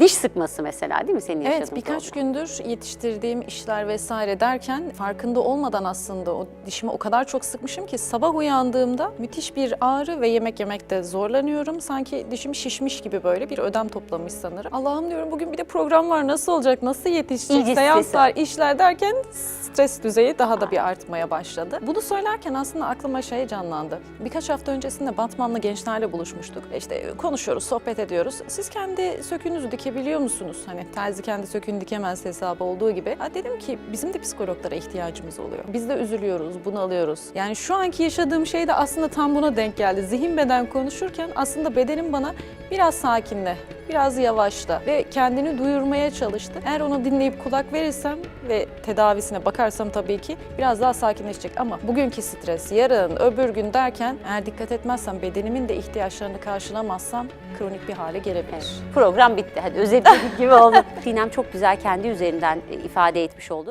Diş sıkması mesela değil mi senin yaşadığın Evet birkaç problem? gündür yetiştirdiğim işler vesaire derken farkında olmadan aslında o dişimi o kadar çok sıkmışım ki sabah uyandığımda müthiş bir ağrı ve yemek yemekte zorlanıyorum. Sanki dişim şişmiş gibi böyle bir ödem toplamış sanırım. Allah'ım diyorum bugün bir de program var nasıl olacak, nasıl yetişecek, İyice seanslar, işler derken stres düzeyi daha da bir artmaya başladı. Bunu söylerken aslında aklıma şey canlandı. Birkaç hafta öncesinde Batmanlı gençlerle buluşmuştuk. İşte konuşuyoruz, sohbet ediyoruz. Siz kendi söküğünüzü dikebiliyor musunuz? Hani terzi kendi söküğünü dikemez hesabı olduğu gibi. Ha dedim ki bizim de psikologlara ihtiyacımız oluyor. Biz de üzülüyoruz, bunalıyoruz. Yani şu anki yaşadığım şey de aslında tam buna denk geldi. Zihin beden konuşurken aslında bedenim bana biraz sakinle, biraz yavaşla ve kendini duyurmaya çalıştı. Eğer onu dinleyip kulak verirsem ve tedavisine bakarsam tabii ki biraz daha sakinleşecek. Ama bugünkü stres, yarın, öbür gün derken eğer dikkat etmezsem bedenimin de ihtiyaçlarını karşılamazsam kronik bir hale gelebilir. Program bitti. Hadi özetledik gibi oldu. Sinem çok güzel kendi üzerinden e, ifade etmiş oldu.